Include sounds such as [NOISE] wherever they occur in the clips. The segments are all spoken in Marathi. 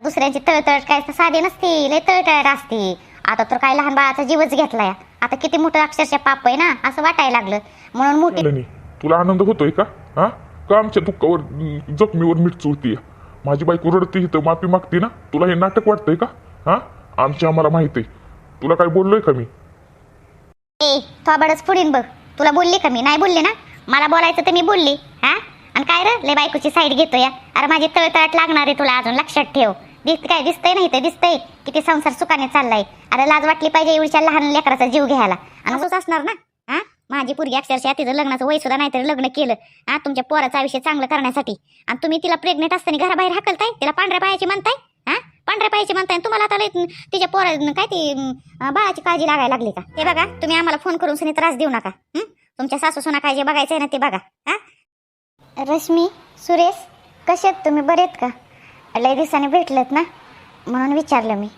दुसऱ्यांची तळतळ काय तर साधी नसती लय तळतळट असती. आता तर काय लहान बाळाचा जीवच घेतलाय. आता किती मोठं अक्षरशः पाप आहे ना असं वाटायला लागलं. म्हणून मोठी तुला आनंद होतोय का? हा? का आमच्या दुःखावर अं, जखमीवर मीठ चुळतीय? माझी बायको रडते इथं माफी मागते ना? तुला हे नाटक वाटतंय का? हा? आमची आम्हाला माहीत आहे. तुला काय बोललोय का मी? ए थोबाडच पुढीन बघ. तुला बोलली का मी? नाही बोलली ना? मला बोलायचं तर मी बोलली. हा? आणि काय रे? लय बायकोची साईड घेतो या. अरे माझी तळतळाट लागणार आहे तुला अजून. लक्षात ठेव. दिसत काय दिसतंय नाही ते? दिसतंय. किती संसार सुखाने चाललाय. अरे लाज वाटली पाहिजे एवढीच्या लहान लेकराचा जीव घ्यायला. आणि असंच असणार ना? हा? माझी पोरगी अक्षरशः तिचं लग्नाचं वय सुद्धा नाहीतरी लग्न केलं. हा? तुमच्या पोराचं आयुष्य चांगलं करण्यासाठी. आणि तुम्ही तिला प्रेग्नेंट असताना घराबाहेर हाकलताय? तिला पांढऱ्या पायाची म्हणताय? हा? पांढऱ्या पायाची म्हणताय तुम्हाला आता तिच्या पोरा काय ती बाळाची काळजी लागायला लागली का? हे बघा तुम्ही आम्हाला फोन करून सनी त्रास देऊ नका. तुमच्या सासू सुना काय जे बघायचं आहे ना ते बघा. हा? रश्मी सुरेश कसे आहेत तुम्ही? बरे आहेत का? लय दिवसाने भेटलेत ना? म्हणून विचारलं मी.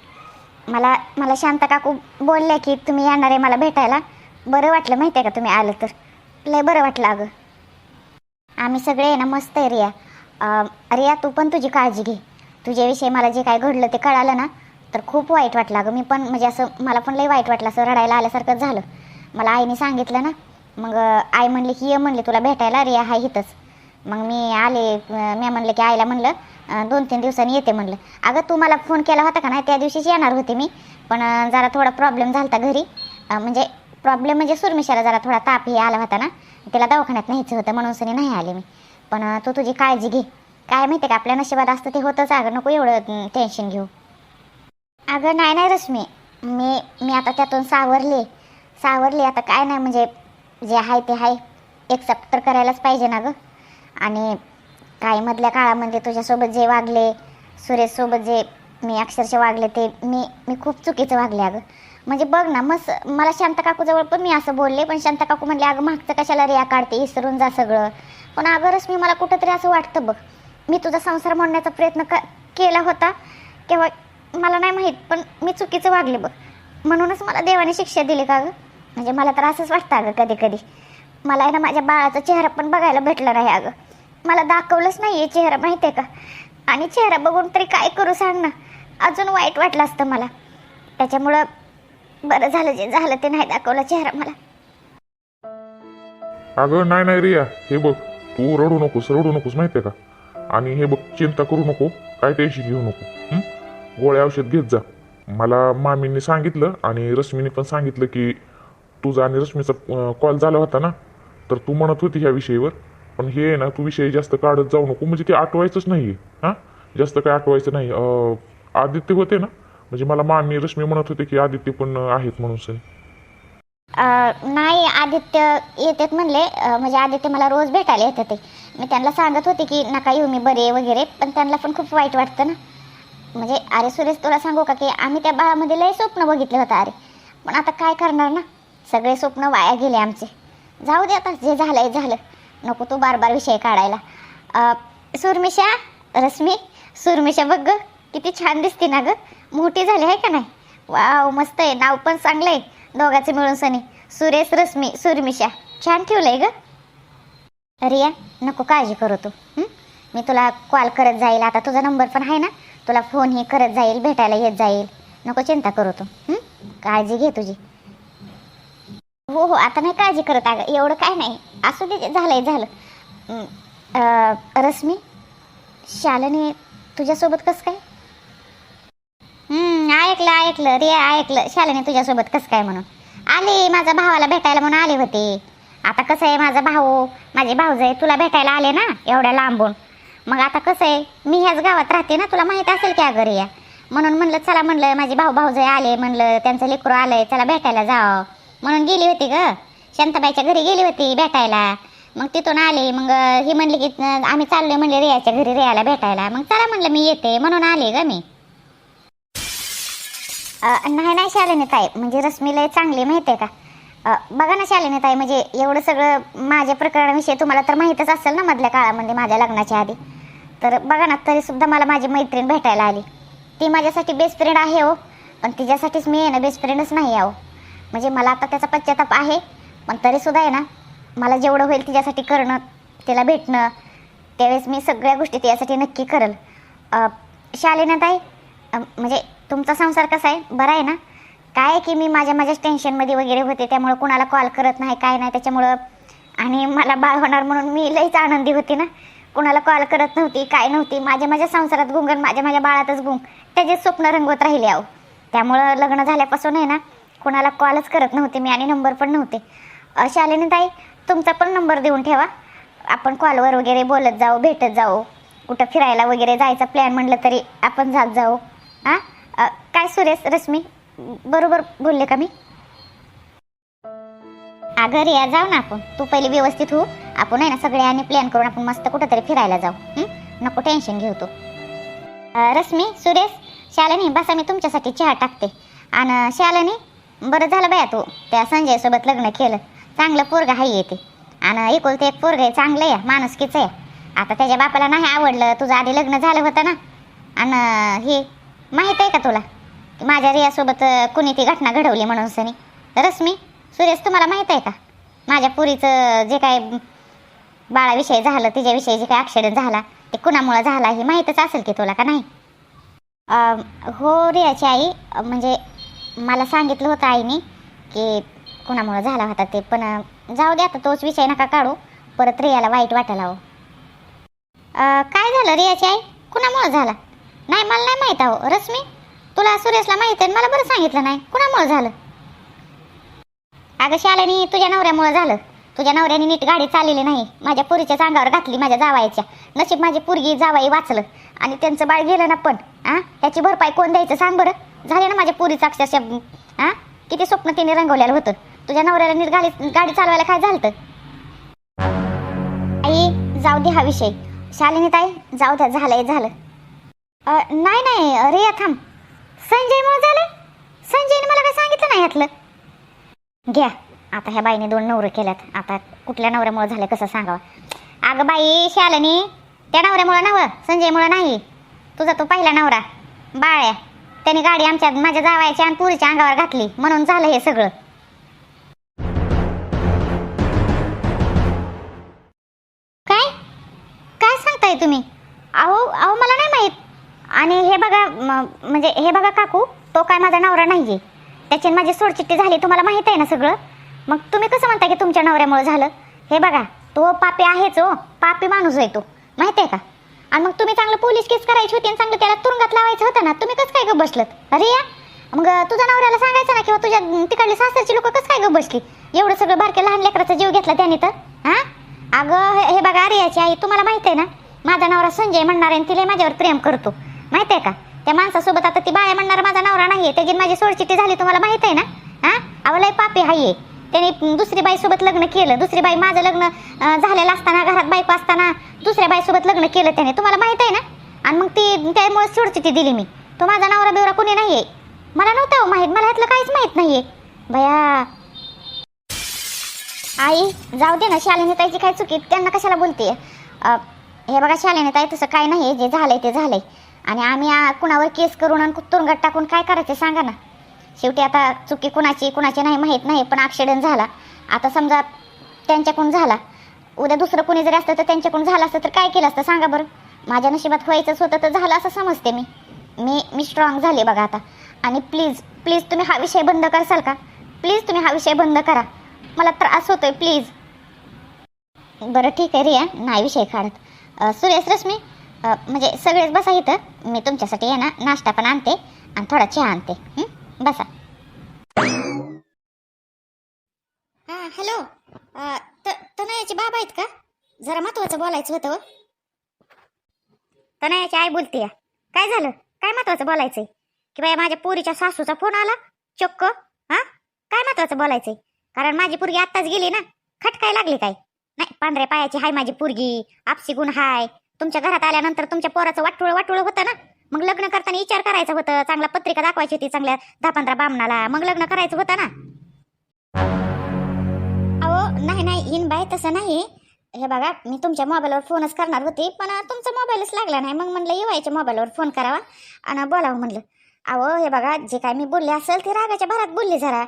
मला मला शांता काकू बोलल्या की तुम्ही येणार आहे मला भेटायला. बरं वाटलं माहिती आहे का तुम्ही आलं तर? लय बरं वाटलं अगं. आम्ही सगळे आहे ना मस्त आहे रिया. अं, रिया तू पण तुझी काळजी घे. तुझ्याविषयी मला जे काय घडलं ते कळालं ना तर खूप वाईट वाटलं अगं. मी पण म्हणजे असं मला पण लई वाईट वाटलं असं रडायला आल्यासारखं झालं. मला आईने सांगितलं ना मग अं, आई म्हणली की ये म्हणली तुला भेटायला रिया हा इथंच. मग मी आले मी म्हणलं की आईला म्हणलं दोन तीन दिवसांनी येते म्हणलं. अगं तू मला फोन केला होता का नाही? त्या दिवशीच येणार होते मी. पण जरा थोडा प्रॉब्लेम झाला होता घरी म्हणजे प्रॉब्लेम म्हणजे सुरमिशाला जरा थोडा ताप हे आला होता ना. तिला दवाखान्यात न्यायचं होतं म्हणून सनी नाही आले मी. पण तू तुझी काळजी घे. काय माहिती का आपल्या नशिबात असतं ते होतंच. अगं नको एवढं टेन्शन घेऊ. अगं नाही नाही रश्मी. मी मी आता त्यातून सावरले. सावरले आता काय नाही म्हणजे जे आहे ते आहे. एक्सेप्ट तर करायलाच पाहिजे ना गं. आणि काही मधल्या काळामध्ये तुझ्यासोबत जे वागले सुरेशसोबत जे मी अक्षरशः वागले ते मी मी खूप चुकीचं वागले अगं. म्हणजे बघ ना मस मला शांत काकूजवळ पण मी असं बोलले पण शांत काकू म्हणले अगं मागचं कशाला रिया काढते इसरून जा सगळं. पण अगरच मी मला कुठंतरी असं वाटतं बघ मी तुझा संसार मोडण्याचा प्रयत्न क केला होता तेव्हा मला नाही माहीत पण मी चुकीचं वागले बघ. म्हणूनच मला देवाने शिक्षा दिली का गं? म्हणजे मला तर असंच वाटतं अगं कधी कधी मला आहे ना माझ्या बाळाचा चेहरा पण बघायला भेटला नाही अगं. मला दाखवलंच नाही आहे चेहरा माहिती आहे का? आणि चेहरा बघून तरी काय करू सांग ना? अजून वाईट वाटलं असतं मला. त्याच्यामुळं बरं झालं जे झालं ते नाही दाखवलं चेहरा मला. अगं नाही नाही रिया. हे बघ तू रडू नकोस रडू नकोस माहितीये का? आणि हे बघ चिंता करू नको काय टेन्शन घेऊ नको गोळ्या औषध घेत जा. मला मामींनी सांगितलं आणि रश्मीने पण सांगितलं की तुझा आणि रश्मीचा कॉल झाला होता ना? तर तू म्हणत होती ह्या विषयीवर पण हे आहे ना तू विषय जास्त काढत जाऊ नको म्हणजे ते आठवायचंच नाही हां? जास्त काय आठवायचं नाही. आदित्य होते ना म्हणजे मला मामी रश्मी म्हणत होते की आदित्य पण आहेत म्हणून सर नाही आदित्य येतात म्हणले म्हणजे आदित्य मला रोज भेटायला येतात ते. मी त्यांना सांगत होते की नका येऊ मी बरे वगैरे पण त्यांना पण खूप वाईट वाटतं ना. म्हणजे अरे सुरेश तुला सांगू का की आम्ही त्या बाळामध्ये लय स्वप्न बघितले होतं अरे. पण आता काय करणार ना? सगळे स्वप्न वाया गेले आमचे. जाऊ दे आता जे झालंय झालं. नको तू बार बार विषय काढायला. सुरमिशा रश्मी सुरमिशा बघ ग किती छान दिसते ना ग. मोठी झाली आहे का नाही? वाव मस्त आहे. नाव पण चांगलं आहे दोघांचं मिळून सनी. सुरेश रश्मी सुरमिशा छान ठेवलंय ग. रिया नको काळजी करू तू. मी तुला कॉल करत जाईल. आता तुझा नंबर पण आहे ना? तुला फोनही करत जाईल भेटायला येत जाईल. नको चिंता करू तू. काळजी घे तुझी. हो हो आता नाही काळजी करत अगं एवढं काय नाही. असू दे झालं. झालंय झालं रश्मी शालने तुझ्यासोबत कसं काय? ऐकलं ऐकलं रे ऐकलं. शालनी तुझ्यासोबत कसं काय म्हणून? आले माझ्या भावाला भेटायला म्हणून आले होते. आता कसं आहे माझा भाऊ माझे भाऊजाई तुला भेटायला आले ना एवढ्या लांबून. मग आता कसं आहे मी ह्याच गावात राहते ना तुला माहीत असेल की अगं रिया. म्हणून म्हणलं चला म्हणलं माझे भाऊ भाऊज आले म्हणलं त्यांचं लेकरू आहे चला भेटायला जावं. म्हणून गेली होती ग. शांताबाईच्या घरी गेली होती भेटायला. मग तिथून आले मग ही म्हणली की आम्ही चाललोय म्हणले रियाच्या घरी रियाला भेटायला. मग चला म्हणलं मी येते म्हणून आले ग मी. नाही नाही शालिनी ताई म्हणजे रश्मीला चांगली माहिती आहे का बघा ना शालिनी ताई म्हणजे एवढं सगळं माझ्या प्रकरणाविषयी तुम्हाला तर माहीतच असेल ना मधल्या काळामध्ये माझ्या लग्नाच्या आधी. तर बघा ना तरी सुद्धा मला माझी मैत्रीण भेटायला आली. ती माझ्यासाठी बेस्ट फ्रेंड आहे हो पण तिच्यासाठीच मी आहे ना बेस्ट फ्रेंडच नाही आहो म्हणजे मला आता त्याचा पश्चाताप आहे पण तरीसुद्धा आहे ना मला जेवढं होईल तिच्यासाठी करणं तिला भेटणं त्यावेळेस मी सगळ्या गोष्टी त्यासाठी नक्की करल. अ, ताई म्हणजे तुमचा संसार कसा आहे? बरा आहे ना? काय आहे की मी माझ्या माझ्याच टेन्शनमध्ये वगैरे होते त्यामुळं कुणाला कॉल करत नाही काय नाही त्याच्यामुळं आणि मला बाळ होणार म्हणून मी लईच आनंदी होती ना. कुणाला कॉल करत नव्हती काय नव्हती माझ्या माझ्या संसारात गुंगन माझ्या माझ्या बाळातच गुंग त्याचे स्वप्न रंगवत राहिले आहो त्यामुळं लग्न झाल्यापासून आहे ना कुणाला कॉलच करत नव्हते मी आणि नंबर पण नव्हते. शालिनी ताई तुमचा पण नंबर देऊन ठेवा. आपण कॉलवर वगैरे बोलत जाऊ भेटत जाऊ. कुठं फिरायला वगैरे जायचा प्लॅन म्हणलं तरी आपण जात जाऊ. हां काय सुरेश रश्मी बरोबर बोलले का मी? अगं रिया जाऊ ना आपण. तू पहिले व्यवस्थित हो. आपण आहे ना सगळे आणि प्लॅन करून आपण मस्त कुठंतरी फिरायला जाऊ. नको टेन्शन घेऊ तू. रश्मी सुरेश शालिनी बसा मी तुमच्यासाठी चहा टाकते. आणि शालिनी बरं झालं बाया तू. त्या संजय सोबत लग्न केलं. चांगलं पोरग हाय येते आणि एकुलते एक पोरग आहे चांगलं आहे माणुसकीचं आहे. आता त्याच्या बापाला नाही आवडलं तुझं आधी लग्न झालं होतं ना. आणि हे माहीत आहे का तुला? की माझ्या रियासोबत कुणी ती घटना घडवली म्हणून सनी. रश्मी सुरेश तुम्हाला माहीत आहे का? माझ्या पुरीचं जे काय बाळाविषयी झालं तिच्याविषयी जे काय ॲक्सिडेंट झाला ते कुणामुळं झाला हे माहीतच असेल की तुला का नाही? हो रियाची आई म्हणजे मला सांगितलं होतं आईने की कुणामुळं झाला होता ते पण अं, जाऊ दे आता तोच विषय नका काढू. परत रियाला वाईट वाटायला हो काय झालं रियाची आई? कुणामुळं झाला? नाही मला नाही माहीत अहो. रश्मी तुला सुरेशला माहीत आहे मला बरं सांगितलं नाही. कुणामुळं झालं? अगं शालेनी तुझ्या नवऱ्यामुळं झालं. तुझ्या नवऱ्याने नीट गाडी चाललेली नाही. माझ्या पुरीच्या अंगावर घातली माझ्या जावायच्या नशीब माझी पुरगी जावाई वाचलं. आणि त्यांचं बाळ गेलं ना पण आ? त्याची भरपाई कोण द्यायचं सांग बरं? झाले ना माझ्या पुरीचं अक्षरशः हां किती स्वप्न तिने रंगवलेलं होतं. तुझ्या नवऱ्याला नीट गाडी गाडी चालवायला काय झालं आई जाऊ दे हा विषय. शालिनी ताई जाऊ द्या झालंय झालं. नाही नाही अरे थांब. संजयमुळे झालं संजयने मला काय सांगितलं नाही यातलं. घ्या आता ह्या बाईने दोन नवरे केल्यात. आता कुठल्या नवऱ्यामुळे झालं कसं सांगावं? अगं बाई शालिनी त्या नवऱ्यामुळं नवं संजयमुळं नाही. तुझा तो पहिला नवरा बाळ्या. त्याने गाडी आमच्या माझ्या जावायच्या आणि पुरीच्या अंगावर घातली. म्हणून झालं हे सगळं. काय? काय सांगताय तुम्ही? अहो अहो मला नाही माहीत. आणि हे बघा म्हणजे हे बघा काकू तो काय माझा नवरा नाहीये. त्याची माझी सोडचिट्टी झाली तुम्हाला माहीत आहे ना सगळं? मग तुम्ही कसं म्हणता की तुमच्या नवऱ्यामुळे झालं? हे बघा तो पापी आहेच हो. पापी माणूस आहे तो. माहिती आहे का? आणि मग तुम्ही चांगलं पोलीस केस करायची होती आणि चांगलं त्याला तुरुंगात लावायचं होतं ना तुम्ही कसं काय ग बसलत? अरे या मग तुझ्या नवऱ्याला सांगायचं ना किंवा तुझ्या तिकडली सासरची लोक कसं काय ग बसली? एवढं सगळं बारक्या लहान लेकराचा जीव घेतला त्याने तर हां? अगं हे- हे बघा आर्याची आई तुम्हाला माहीत आहे ना माझा नवरा संजय म्हणणार आहे आणि तिला माझ्यावर प्रेम करतो. माहीत आहे का? त्या माणसासोबत आता ती बाया म्हणणार माझा नवरा नाहीये त्याची माझी माझी ती झाली तुम्हाला माहीत आहे ना? हां? अवलय पापी आहे त्याने दुसरी बाईसोबत लग्न केलं. दुसरी बाई माझं लग्न झालेलं असताना घरात बायको असताना दुसऱ्या बाईसोबत लग्न केलं त्याने. तुम्हाला माहीत आहे ना? आणि मग ती त्यामुळे सोडचिट्टी दिली मी. तो माझा नवरा बिवरा कोणी आहे मला नव्हतं माहीत. मला ह्यातलं काहीच माहीत नाही आहे भया. आई जाऊ दे ना. शालिनी ताईची काय चुकी त्यांना कशाला बोलते हे बघा शालिनी ताई तसं काय नाही जे झालंय ते झालंय. आणि आम्ही कुणावर केस करून आणि तुरुंगात टाकून काय करायचं सांगा ना. शेवटी आता चुकी कुणाची कुणाची नाही माहीत नाही पण ॲक्सिडेंट झाला. आता समजा त्यांच्याकडून झाला. उद्या दुसरं कोणी जरी असतं तर त्यांच्याकडून झालं असतं तर काय केलं असतं? सांगा बरं. माझ्या नशिबात व्हायचंच होतं तर झालं असं समजते मी. मी मी स्ट्रॉंग झाले बघा आता. आणि प्लीज प्लीज तुम्ही हा विषय बंद करसाल का? प्लीज तुम्ही हा विषय बंद करा. मला त्रास होतोय प्लीज बरं ठीक आहे रिया. नाही विषय काढत. सुरेश रश्मी म्हणजे सगळेच बसा इथं. मी तुमच्यासाठी आहे ना नाश्ता पण आणते आणि थोडा चहा आणते. हं? बसा. हा हॅलो. तनयाचे बाबा आहेत का? जरा महत्वाचं बोलायचं होतं हो. तनयाची आई बोलते काय झालं? काय महत्वाचं बोलायचंय? की बाया माझ्या पोरीच्या सासूचा फोन आला चक्क हा? काय महत्वाचं बोलायचंय? कारण माझी पोरगी आत्ताच गेली ना खटकाय लागली काय? नाही पांढऱ्या पायाची हाय माझी पोरगी आपसी गुण हाय. तुमच्या घरात आल्यानंतर तुमच्या पोराचं वाटुळ वाटुळ होतं ना? मग लग्न करताना विचार करायचं होतं. चांगला पत्रिका दाखवायची होती चांगल्या दहा पंधरा बामणाला. मग लग्न करायचं होतं ना. अहो नाही नाही इन बाय तसं नाही. हे बघा मी तुमच्या मोबाईलवर फोनच करणार होते पण तुमचा मोबाईलच लागला नाही. मग म्हणलं येवायच्या मोबाईलवर फोन करावा आणि बोलावं म्हणलं. अहो हे बघा जे काय मी बोलले असेल ते रागाच्या भरात बोलले जरा.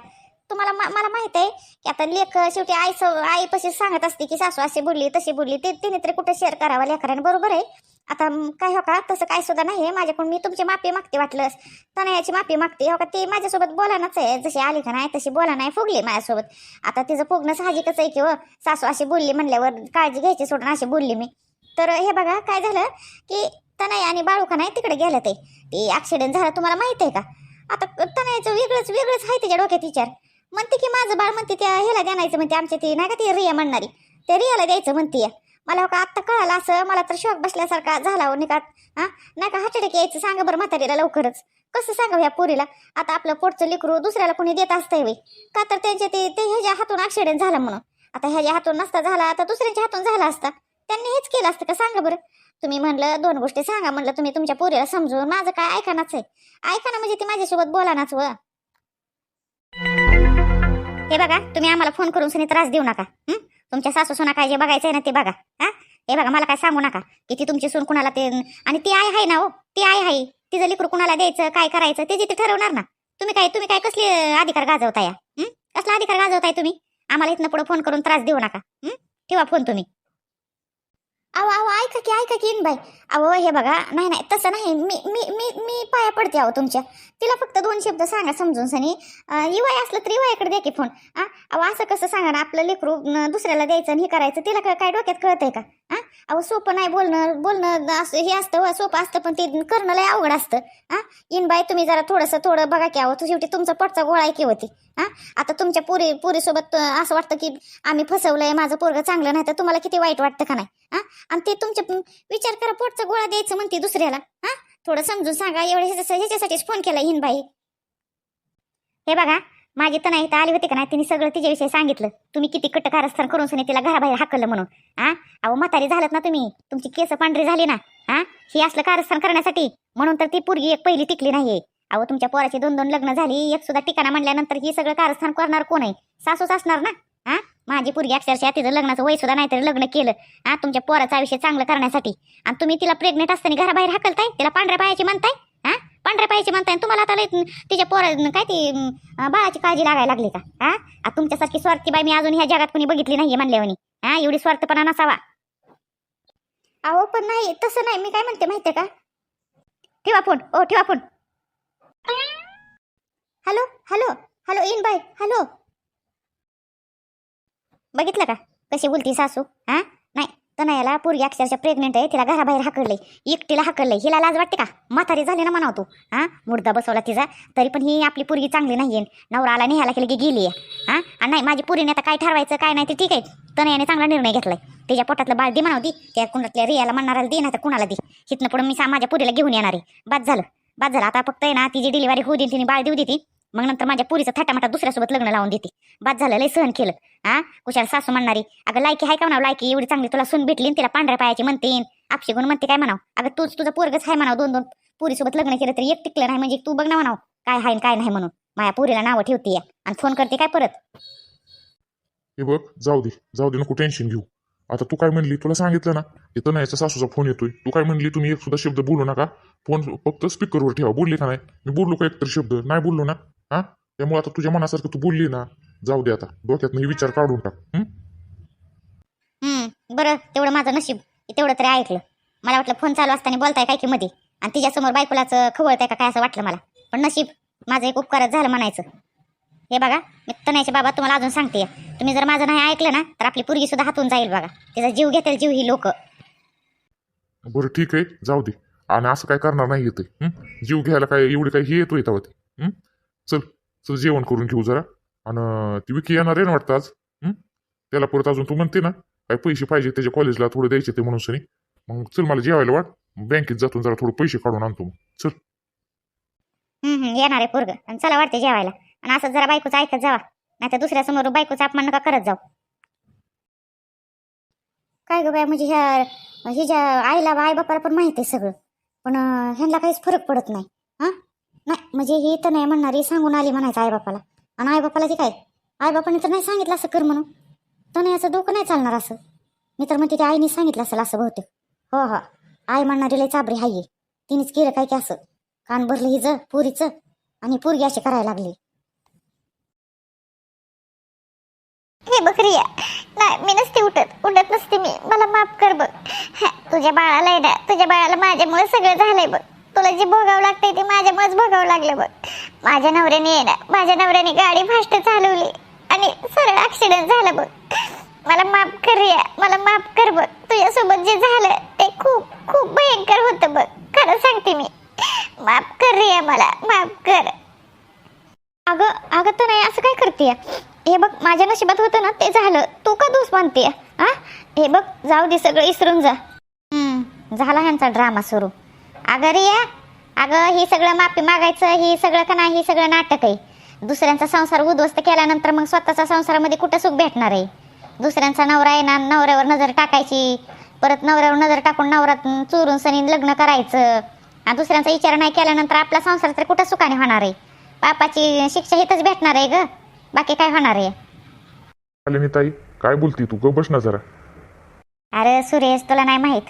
तुम्हाला मा- मला माहीत आहे की आता लेख शेवटी आई आई पशी सांगत असते की सासू अशी बोलली तशी बोलली. ते तिने तरी कुठे शेअर करावा लेकराने बरोबर आहे. आता काय हो का? तसं काय सुद्धा नाही माझ्याकडून. मी तुमची माफी मागते वाटलंस. तनयाची माफी मागते. हो का? ती माझ्यासोबत बोलानाच आहे. जशी आली का नाही तशी बोला नाही फुगली माझ्यासोबत. आता तिचं फुगणं साहजिकच आहे की व सासू अशी बोलली म्हणल्यावर काळजी घ्यायची सोडून अशी बोलली मी. तर हे बघा काय झालं की तनय आणि बाळू का नाही तिकडे गेलं ते. ते ऍक्सिडेंट झाला तुम्हाला माहीत आहे का? आता तनयाचं वेगळंच वेगळंच आहे त्याच्या डोक्यात विचार. म्हणते की माझं बाळ म्हणते त्या ह्याला द्यायचं म्हणते आमच्या ती नाही का ती रिया म्हणणारी. त्या रियाला द्यायचं म्हणते मला हो का आत्ता कळालं असं? मला तर शॉक बसल्यासारखा झाला हो निकात. हा? नाही का? हार्ट यायचं सांगा बरं म्हातारीला लवकरच. कसं सांगावं ह्या पोरीला? आता आपलं पोटचं लेकरू दुसऱ्याला कोणी देत असतंय वे का तर त्यांच्या ते ते ह्याच्या हातून ऍक्सिडेंट झाला म्हणून. आता ह्याच्या हातून नसता झाला आता दुसऱ्यांच्या हातून झाला असता. त्यांनी हेच केलं असतं का? सांगा बरं. तुम्ही म्हणलं दोन गोष्टी सांगा म्हणलं तुम्ही तुमच्या पोरीला समजून. माझं काय ऐकानाच आहे? ऐका ना म्हणजे ती माझ्यासोबत बोलानाच व. हे बघा तुम्ही आम्हाला फोन करून सनी त्रास देऊ नका. तुमच्या सासू सुना काय जे बघायचं आहे ना ते बघा हा? हे बघा मला काय सांगू नका. की ती तुमची सून कुणाला ते आणि ती आहे आहे ना हो ती आहे आहे. तिचं लिकरू कुणाला द्यायचं काय करायचं ते जिथे ठरवणार ना. तुम्ही काय तुम्ही काय कसले अधिकार गाजवताय कसला अधिकार गाजवताय तुम्ही? आम्हाला इथनं पुढे फोन करून त्रास देऊ नका. ठेवा फोन तुम्ही. अहो अहो ऐका की ऐका की बाई. अहो हे बघा नाही नाही तसं नाही. मी मी मी मी पाया पडते अहो तुमच्या. तिला फक्त दोन शब्द सांगा समजून सनी. युवाय असलं तर युवायाकडे द्या की फोन अहो असं कसं सांगा ना आपलं लेकरू दुसऱ्याला द्यायचं आणि हे करायचं तिला काय काय डोक्यात कळतंय का? हां? अहो सोपं नाही बोलणं. बोलणं असं हे असतं व सोपं असतं पण ते करणं लय अवघड असतं. हा? इन बाई तुम्ही जरा थोडंसं थोडं बघा की अहो शेवटी तुमचा पटचा गोळा आहे की होती. हा? आता तुमच्या पुरी पुरीसोबत असं वाटतं की आम्ही फसवलंय माझं पोरगं चांगलं नाही तर तुम्हाला किती वाईट वाटतं का नाही? हा? आणि ते तुमच्या विचार करा पोटचा गोळा द्यायचं म्हणते दुसऱ्याला. हा? थोडं समजून सांगा एवढं ह्याच्या- ह्याच्यासाठीच फोन केला हिन बाई. हे बघा मागे तर नाही तर आली होती का नाही तिने सगळं तिच्याविषयी सांगितलं. तुम्ही किती कट कारस्थान करून सुने तिला घराबाहेर हाकलं म्हणून. हा अहो म्हातारी झालात ना तुम्ही. तुमची केस पांढरी झाली ना. हा ही असलं कारस्थान करण्यासाठी. म्हणून तर ती पोरगी एक पहिली टिकली नाहीये. अहो तुमच्या पोराची दोन दोन लग्न झाली एक सुद्धा ठिकाणा म्हणल्यानंतर ही सगळं कारस्थान करणार कोण आहे? सासूच असणार ना? हा माझी पोरगी अक्षरशः तिचं लग्नाचं वय सुद्धा नाहीतरी लग्न केलं. हा तुमच्या पोराचं आयुष्य चांगलं करण्यासाठी. आणि तुम्ही तिला प्रेग्नेंट असताना घराबाहेर हाकलताय? तिला पांढऱ्या पायाची म्हणताय हा? पांढऱ्या पायाची म्हणताय तुम्हाला आता तिच्या पोरा काय ती बाळाची काळजी लागायला लागली का? हा? तुमच्यासारखी स्वार्थी बाई मी अजून ह्या जगात कोणी बघितली नाहीये म्हणल्यावानी. हा? एवढी स्वार्थपणा नसावा. अहो पण नाही तसं नाही. मी काय म्हणते माहितीये का? ठेवा फोन. ओ ठेवा फोन. हॅलो हॅलो हॅलो इन बाय हॅलो. बघितलं का? कशी बोलती सासू? हा? नाही तनयाला पोरगी अक्षरशः प्रेग्नेंट आहे तिला घराबाहेर हाकललंय. एकटीला हाकललंय. हिला लाज वाटते का? म्हातारी झाली ना म्हणाव तू. हां? मुर्दा बसवला तिचा. तरी पण ही आपली पोरगी चांगली नाही नवरा आला निघाला केलं की गेली हां? आणि नाही माझी पोरीने आता काय ठरवायचं काय नाही ते ठीक आहे. तनयाने चांगला निर्णय घेतलाय. तिच्या पोटातलं बाळ दे म्हणाव दी त्या कुणातल्या रियाला म्हणणारा दे ना तर कुणाला दे. हिथनं पुढे मी सा माझ्या पुरीला घेऊन येणार आहे. बाद झालं. बाद झालं. आता फक्त आहे ना तिची डिलिव्हरी होऊ दे तिने बाळ देऊ देते मग नंतर माझ्या पुरीचं थाटामाटा दुसऱ्यासोबत लग्न लावून देते. बाद झालं लय सहन केलं. हा कुशाल सासू म्हणणारी अगं लायकी आहे का म्हणावं लायकी? एवढी चांगली तुला सून भेटली तिला पांढऱ्या पायाची म्हणते आपशी म्हणते काय म्हणाव? अगं तूच तुझं पोरगच आहे म्हणाव दोन दोन पुरीसोबत लग्न केलं तरी एक टिकलं नाही म्हणजे तू बघ ना म्हणाव काय हाय काय नाही म्हणून. माझ्या पुरीला नावं ठेवते आणि फोन करते काय परत? हे बघ जाऊ दे. जाऊ दे नको टेन्शन घेऊ. आता तू काय म्हणली? तुला सांगितलं ना इथं नाही सासूचा फोन येतोय. तू काय म्हणली? तुम्ही एक सुद्धा शब्द बोलू नका. फोन फक्त स्पीकरवर ठेवा. बोलली का नाही? मी बोललो का एकतर शब्द? नाही बोललो ना? हा? त्यामुळे आता तुझ्या मनासारखं तू बोलली ना जाऊ दे आता. डोक्यात मी विचार काढून टाक. हं? हम्म बरं तेवढं माझं नशीब. तेवढं तरी ऐकलं. मला वाटलं फोन चालू असताना बोलताय काय की मध्ये आणि तिच्यासमोर बायकोलाच खवळताय का काय असं वाटलं मला. पण नशीब माझं एक उपकारच झालं म्हणायचं. हे बघा मी तनयाचे बाबा तुम्हाला अजून सांगते. तुम्ही जर माझं नाही ऐकलं ना तर आपली पोरगी सुद्धा हातून जाईल बघा. तिचा जीव घेतील जीव ही लोक. बरं ठीक आहे. जाऊ दे. आणि असं काय करणार नाही येतंय हं? जीव घ्यायला काय एवढी काय हे येतोय तेव्हा ते. हं? चल चल जेवण करून घेऊ जरा. आणि ती विकी येणार आहे ना वाटतं आज? त्याला परत अजून तू म्हणते ना काय पैसे पाहिजे त्याच्या कॉलेजला थोडं द्यायचे ते म्हणून सनी. मग चल मला जेवायला वाट बँकेत जातून जरा थोडं पैसे काढून आणतो मग. चल. येणार आहे पोरग. आणि चला वाटते जेवायला. आणि असं जरा बायकोचं ऐकत जावा. नाही तर दुसऱ्या समोर बायकोचा अपमान नका करत जाऊ. काय ग बाय म्हणजे ह्या म्हणजे हिच्या आईला आई बापाला पण माहिती आहे सगळं. पण ह्यांना काहीच फरक पडत नाही. हा? नाही म्हणजे ही तर नाही म्हणणारी सांगून आली म्हणायचं आईबापाला. आणि आईबापाला ते काय आईबापाने तर नाही सांगितलं असं कर म्हणून. तर नाही असं डोकं नाही चालणार असं. मी तर म्हणते ते आईने सांगितलं असेल असं बहुतेक. हो हो. आई म्हणणारी लय चाबरी हाय. तिनेच केलं काय की असं. कान भरलं हिचं पुरीचं आणि पोरगी अशी करायला लागली. हे बघ नाही मी नसते उठत. उठत नसते मी. मला माफ कर बघ. [LAUGHS] तुझ्या बाळाला आहे ना तुझ्या बाळाला माझ्यामुळे सगळं झालंय बघ. तुला जे भोगावं लागतंय ते माझ्यामुळेच भोगावं लागलं बघ. माझ्या नवऱ्याने येणार माझ्या नवऱ्याने गाडी फास्ट चालवली आणि सरळ ऍक्सिडेंट झाला बघ. मला माफ कर रिया मला माफ कर बघ. तुझ्यासोबत जे झालं ते खूप खूप भयंकर होतं बघ. खरं सांगते मी. माफ कर रिया मला माफ कर. अगं अगं तर नाही असं काय करते हे बघ माझ्या नशिबात होतं ना ते झालं. तू का दोष मानते हा? हे बघ जाऊ दे सगळं इसरून जा. झाला ह्यांचा ड्रामा सुरू. अगं रिया अगं ही सगळं माफी मागायचं ही सगळं का नाही ही सगळं नाटक आहे. दुसऱ्यांचा संसार उद्ध्वस्त केल्यानंतर मग स्वतःच्या संसारामध्ये कुठं सुख भेटणार आहे? दुसऱ्यांचा नवरा आहे ना नवऱ्यावर नजर टाकायची. परत नवऱ्यावर नजर टाकून नवरा चोरून सनी लग्न करायचं. आणि दुसऱ्यांचा विचार नाही केल्यानंतर आपला संसार तर कुठं सुखाने होणार आहे? पापाची शिक्षा हिथंच भेटणार आहे ग. बाकी काय होणार आहे? ताई काय बोलती तू? ग बस ना जरा. अरे सुरेश तुला नाही माहीत.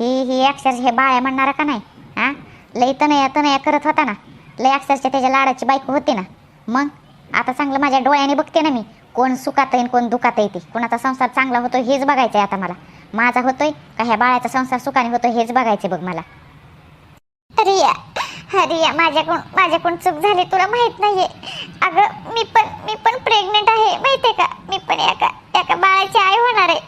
ही ही अक्षरशः हे बाळ्या म्हणणारा का नाही? हा? लई तनया तनया करत होता ना. लई अक्षरशः त्याच्या लाडाची बायको होती ना. मग? आता चांगलं माझ्या डोळ्याने बघते ना मी. कोण सुखात येईन कोण दुखात येते कोणाचा संसार चांगला होतो हेच बघायचं आहे आता मला. माझा होतोय का ह्या बाळाचा संसार सुखाने होतोय हेच बघायचे बघ मला. रिया रिया माझ्याकडून माझ्याकडून चूक झाली तुला माहीत नाहीये. अगं मी पण मी पण प्रेग्नेंट आहे माहितीये का? मी पण एका एका बाळाची आई होणार आहे.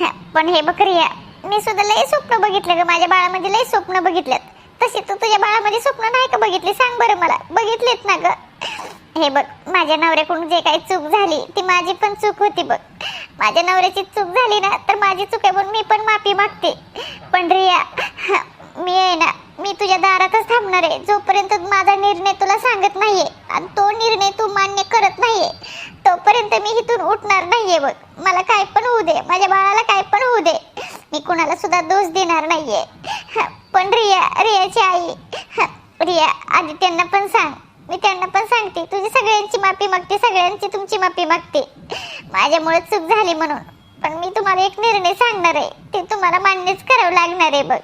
हा, पण हे बघ रिया मी सुद्धा लय स्वप्न बघितलं ग. माझ्या बाळामध्ये लय स्वप्न बघितलं तशी तू तुझ्या बाळामध्ये स्वप्न नाही का बघितली? सांग बरं मला. बघितलेत ना ग. हे बघ माझ्या नवऱ्याकडून जे काही चूक झाली ती माझी पण चूक होती बघ. माझ्या नवऱ्याची चूक झाली ना तर माझी चूक आहे म्हणून मी पण माफी मागते. पण रिया हा, मी आहे ना मी तुझ्या दारातच थांबणार आहे. जोपर्यंत माझा निर्णय तुला सांगत नाहीये आणि तो निर्णय तू मान्य करत नाहीये तोपर्यंत मी इथून उठणार नाहीये बघ. मला काय पण होऊ दे. माझ्या बाळाला काय पण होऊ दे. मी कुणाला सुद्धा दोष देणार नाहीये. पण रिया रियाची आई. रिया आधी त्यांना पण सांग. मी त्यांना पण सांगते. तुझी सगळ्यांची माफी मागते सगळ्यांची तुमची माफी मागते. माझ्यामुळे चूक झाली म्हणून. पण मी तुम्हाला एक निर्णय सांगणार आहे. ते तुम्हाला मान्यच करावं लागणार आहे बघ.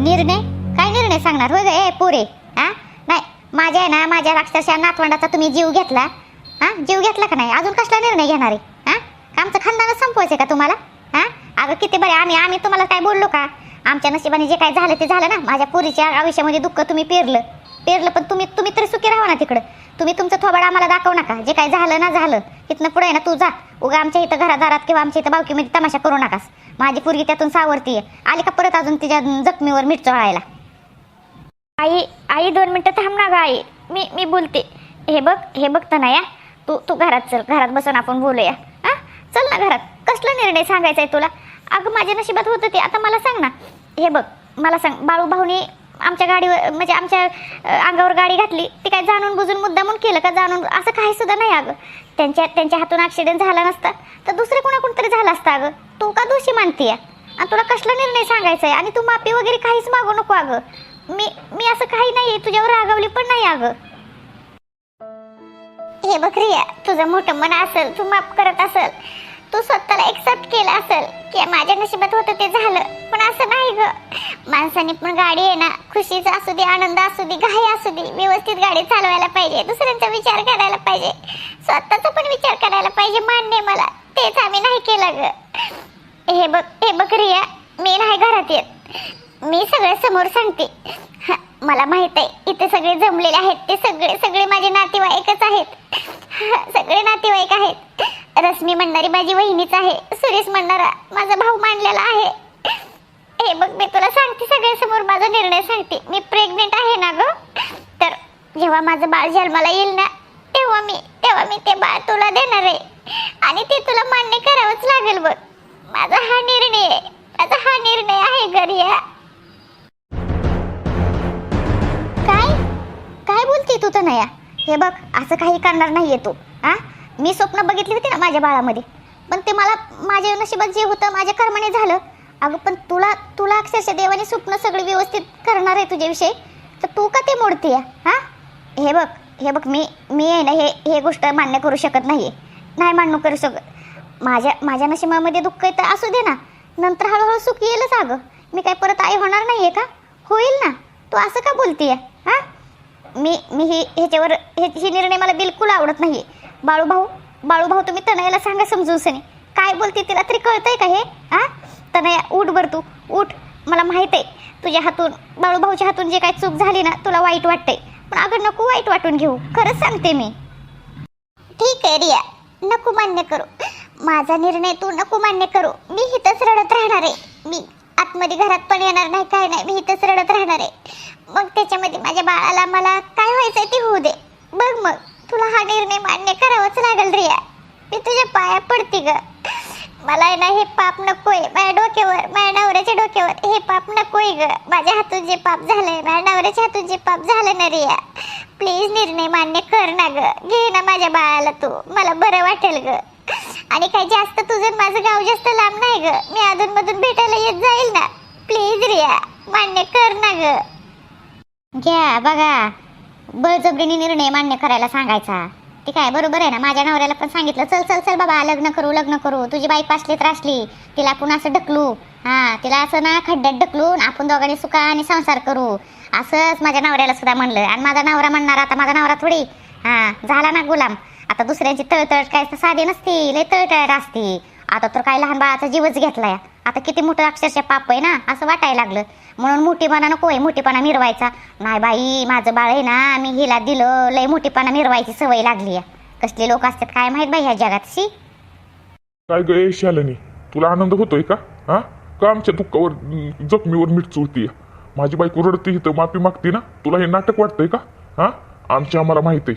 निर्णय? काय निर्णय सांगणार? हो ग ए पोरे. हा नाही माझ्या आहे ना माझ्या अक्षरशः नातवंडाचा तुम्ही जीव घेतला. हा जीव घेतला का नाही? अजून कसला निर्णय घेणार आहे? हा आमचं खानदानच संपवायचं का तुम्हाला? हा अगं किती बरे आम्ही आम्ही तुम्हाला काय बोललो का? आमच्या नशिबाने जे काय झालं ते झालं ना. माझ्या पोरीच्या आयुष्यामध्ये दुःख तुम्ही पेरलं. पेरलं पण तुम्ही तुम्ही तरी सुखी राहा ना तिकडं. तुम्ही तुमचं थोबाड आम्हाला दाखवू नका. जे काय झालं ना झालं. इथनं पुढे आहे ना तू जा. उगा आमच्या इथं घरादारात किंवा आमच्या इथं बावकीमध्ये तमाशा करू नकास. माझी पोरगी त्यातून सावरतीये. आली का परत अजून तिच्या जखमीवर मीठ चोळायला? आई आई दोन मिनटं थांब ना गं आई. मी मी बोलते. हे बघ हे बघ ना या तू तू घरात चल. घरात बसून आपण बोलूया. हां? चल ना घरात. कसला निर्णय सांगायचा आहे तुला? अगं माझ्या नशिबात होतं ते. आता मला सांग ना. हे बघ मला सांग. बाळू भाऊनी आमच्या गाडीवर म्हणजे आमच्या अंगावर गाडी घातली. ती काय जाणून बुजून मुद्दामून केलं का जाणून? असं काही सुद्धा नाही अगं. त्यांच्या त्यांच्या हातून ॲक्सिडेंट झाला नसता. तर दुसरे कोणाकडून तरी झाला असतं अगं. तू का दोषी मानतीय? आणि तुला कसला निर्णय सांगायचा आहे आणि तू माफी वगैरे काहीच मागू नको अगं. मी मी असं काही नाही तुझ्यावर रागावली पण नाही अगं. हे बघ रिया तुझं मोठं मन असेल तू माफ करत असेल तू स्वतःला एक्सेप्ट केलं असेल की माझ्या नशिबात होतं ते झालं. पण असं नाही ग. माणसाने पण गाडी आहे ना खुशीचा असू दे आनंद असू दे घाई असू दे व्यवस्थित गाडी चालवायला पाहिजे. दुसऱ्यांचा विचार करायला पाहिजे. स्वतःचा पण विचार करायला पाहिजे मान्य मला. तेच आम्ही नाही केलं ग. हे बघ हे बघ रिया मी नाही घरात येत. मी सगळं समोर सांगते. मला माहीत आहे इथे सगळे जमलेले आहेत ते सगळे सगळे माझे नातेवाईकच आहेत. सगळे नातेवाईक आहेत. रश्मी म्हणणारी माझी वहिनीच आहे. सुरेश म्हणणारा माझा भाऊ मानलेला आहे. हे बघ मी तुला सांगते सगळ्यासमोर माझा निर्णय सांगते. मी प्रेग्नेंट आहे ना ग? तर जेव्हा माझं बाळ जन्माला येईल ना तेव्हा मी तेव्हा मी ते बाळ तुला देणार आहे. आणि ते तुला मान्य करावंच लागेल बघ. माझा हा निर्णय आहे. माझा हा निर्णय आहे गरिया. काय? काय बोलते तू तनया? हे बघ असं काही करणार नाहीये तू हा? मी स्वप्न बघितली होती ना माझ्या बाळामध्ये. पण ते मला माझ्या नशिबात जे होतं माझ्या कर्माने झालं. अगं पण तुला तुला अक्षरशः देवाने स्वप्न सगळं व्यवस्थित करणार आहे तुझ्याविषयी. तर तू का ते मोडते हां? हे बघ हे बघ मी मी आहे ना हे हे गोष्ट मान्य करू शकत नाही आहे नाही मान्य करू शकत माझ्या माझ्या नशिबामध्ये दुःख आहे तर असू दे ना. नंतर हळूहळू सुख येईलच अगं. मी काय परत आई होणार नाही आहे का? होईल ना. तू असं का बोलते आहे हां? मी मी ही ह्याच्यावर हे ही निर्णय मला बिलकुल आवडत नाही बाळूभाऊ बाळूभाऊ तुम्ही तनयाला सांगा समजून सनी. काय बोलते तिला तरी कळतंय का हे? हा तनया उठ बर तू उठ. मला माहीत आहे तुझ्या हातून बाळूभाऊच्या हातून जे काय चूक झाली ना तुला वाईट वाटतंय. पण अगं नको वाईट वाटून घेऊ. खरंच सांगते मी. ठीक आहे रिया. नको मान्य करू. माझा निर्णय तू नको मान्य करू. मी इथंच रडत राहणार आहे. मी आतमध्ये घरात पण येणार नाही काय नाही. मी इथंच रडत राहणार आहे. मग त्याच्यामध्ये माझ्या बाळाला मला काय व्हायचंय ते होऊ दे. बघ मग. तुला हा निर्णय मान्य करावाच लागेल रिया. मी तुझ्या पाया पडते ग. मला आहे ना हे पाप नकोय. माझ्या डोक्यावर माझ्या नवऱ्याच्या डोक्यावर हे पाप नकोय ग. माझ्या हातून जे पाप झालंय माझ्या नवऱ्याच्या हातून जे पाप झालं ना रिया. प्लीज निर्णय मान्य कर ना ग. घे ना माझ्या बाळाला तू. मला बरं वाटेल ग. आणि काय जास्त तुझं माझं गाव जास्त लांब नाही ग. मी अधून मधून भेटायला येत जाईल ना. प्लीज रिया मान्य कर ना ग. घ्या बघा. बळजबरीने निर्णय मान्य करायला सांगायचा. ते काय बरोबर आहे ना? माझ्या नवऱ्याला पण सांगितलं चल चल चल बाबा लग्न करू लग्न करू. तुझी बाईक असली तर असली तिला आपण असं ढकलू. हा तिला असं ना खड्ड्यात ढकलून आपण दोघांनी सुखा आणि संसार करू. असंच माझ्या नवऱ्याला सुद्धा म्हणलं. आणि माझा नवरा म्हणणार आता माझा नवरा थोडी हा झाला ना गुलाम. आता दुसऱ्यांची तळतळ काय साधी नसती. लय तळतळ असती आता तर काय लहान बाळाचा जीवच घेतलाय. आता किती मोठं अक्षरशः पाप आहे ना? असं वाटायला लागलं. म्हणून मोठीपणा नको आहे मोठीपणा मिरवायचा. नाही बाई माझं बाळ आहे ना मी हिला दिलं लय मोठीपणा मिरवायची सवय लागली आहे. कसले लोक असतात काय माहीत बाई ह्या जगात शी काय ग शालिनी तुला आनंद होतोय का? हा? का आमच्या दुःखावर जखमीवर मीठ चुळतीय? माझी बायको रडते इथं माफी मागते ना? तुला हे नाटक वाटतंय का? हा? आमच्या आम्हाला माहीत आहे.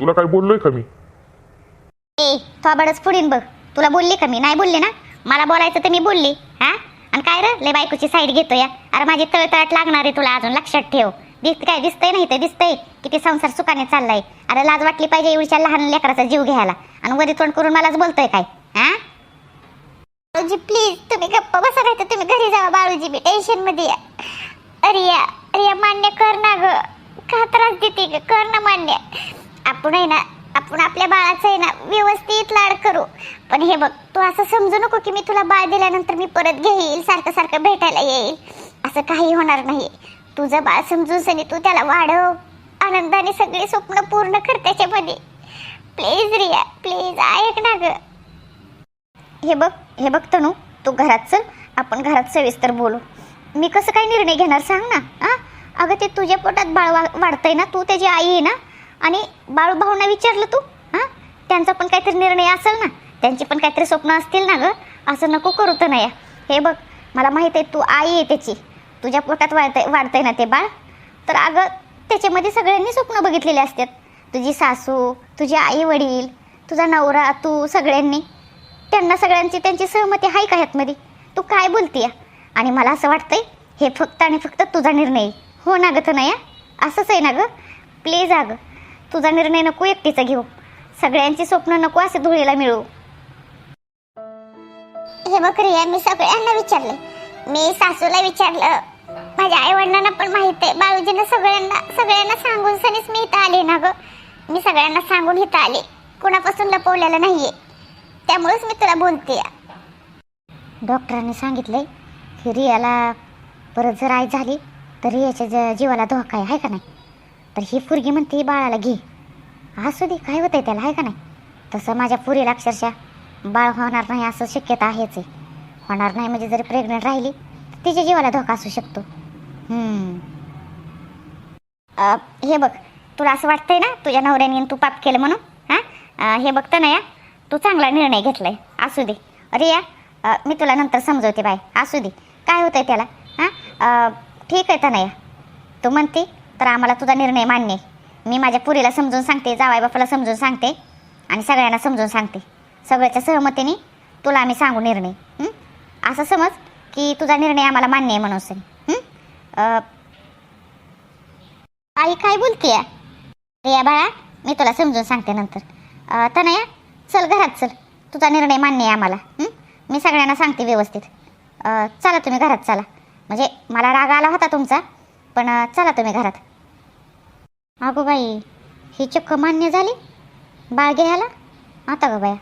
तुला काय बोललोय का मी? ए थोबाडच पुढीन बघ. तुला बोलली का मी? नाही बोलली ना? मला बोलायचं तर मी बोलली. हा? आणि काय रे? लय बायकोची साईड घेतो या. अरे माझी तळतळाट लागणार आहे तुला अजून लक्षात ठेव. दिसत काय दिसतंय नाही ते? दिसतंय. किती संसार सुखाने चाललाय. अरे लाज वाटली पाहिजे एवढीच्या लहान लेकराचा जीव घ्यायला. आणि वरी तोंड करून मलाच बोलतोय काय? हा बाळूजी प्लीज तुम्ही गप्प बसा नाही तर. तुम्ही घरी जावा बाळूजी मी टेन्शनमध्ये या अरे या अरे मान्य कर ना ग. का त्रास देते ग? कर ना मान्य. आपण आहे ना आपण आपल्या बाळाचं आहे ना व्यवस्थित लाड करू. पण हे बघ तू असं समजू नको की मी तुला बाळ दिल्यानंतर मी परत घेईल सारखं सारखं भेटायला येईल. असं काही होणार नाही तुझं बाळ समजून सनी तू त्याला वाढव. आनंदाने सगळे स्वप्न पूर्ण कर त्याच्यामध्ये. प्लीज रिया प्लीज ऐक ना ग. हे बघ हे बघ तनू तू घरात चल आपण घरात सविस्तर बोलू. मी कसं काय निर्णय घेणार सांग ना आ अगं ते तुझ्या पोटात बाळ वा वाढतंय ना तू त्याची आई आहे ना आणि बाळूभाऊंना विचारलं तू? हां? त्यांचा पण काहीतरी निर्णय असेल ना? त्यांची पण काहीतरी स्वप्न असतील ना गं? असं नको करू तर नाही हे बघ मला माहीत आहे तू आई आहे त्याची. तुझ्या पोटात वाढतंय वाढतंय ना ते बाळ. तर अगं त्याच्यामध्ये सगळ्यांनी स्वप्न बघितलेले असतात. तुझी सासू तुझे आई वडील तुझा नवरा तू सगळ्यांनी. त्यांना सगळ्यांची त्यांची सहमती आहे का ह्यातमध्ये? तू काय बोलती या आणि मला असं वाटतंय हे फक्त आणि फक्त तुझा निर्णय. हो ना गं तर नाही असंच आहे ना गं? प्लीज अगं तुझा निर्णय नको एकटीचा घेऊ. सगळ्यांची स्वप्न नको असे धुळीला मिळू हे बघ रिया मी सगळ्यांना विचारले. मी सासूला विचारलं माझ्या आई वडिलांना पण माहीत आहे. बाळूजीनं सगळ्यांना सगळ्यांना सांगून सनीच मी इथं आले ना ग. मी सगळ्यांना सांगून इथं आले. कोणापासून लपवलेलं नाहीये. त्यामुळेच मी तुला बोलते. डॉक्टरांनी सांगितलंय की रियाला परत जर आई झाली तर रियाच्या जीवाला धोका आहे का नाही? तर ही फुरगी म्हणते ही बाळाला घे. असू दे काय होतंय त्याला आहे का नाही? तसं माझ्या पुरीला अक्षरशः बाळ होणार नाही असं शक्यता आहेच आहे. होणार नाही म्हणजे जरी प्रेग्नंट राहिली तर तिच्या जीवाला धोका असू शकतो. हे बघ तुला असं वाटतंय ना तुझ्या नवऱ्याने तू पाप केलं म्हणून? हां? हे बघतं ना या तू चांगला निर्णय घेतलाय. असू दे. अरे या मी तुला नंतर समजवते बाय असू दे. काय होतंय त्याला? हां? ठीक आहे तनया. तू म्हणते तर आम्हाला तुझा निर्णय मान्य आहे. मी माझ्या पुरीला समजून सांगते जावाई बापाला समजून सांगते आणि सगळ्यांना समजून सांगते. सगळ्याच्या सहमतीने तुला आम्ही सांगू निर्णय. असं समज की तुझा निर्णय आम्हाला मान्य आहे म्हणून सर आई काय बोलते रिया बाळा मी तुला समजून सांगते नंतर. अ, तनया चल घरात चल. तुझा निर्णय मान्य आहे आम्हाला. मी सगळ्यांना सांगते व्यवस्थित. चला तुम्ही घरात चला. म्हणजे मला राग आला होता तुमचा पण चला तुम्ही घरात. अगो बाई ही चक्क मान्य झाली? बाळगे ह्याला. आता ग बाया.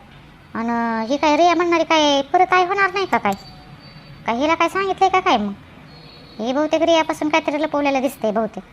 आणि ही काय रिया म्हणणारी काय परत काय होणार नाही का काय? काय हिला काय सांगितलंय का काय मग? हे बहुतेक रियापासून काहीतरी लपवलेलं दिसतंय बहुतेक.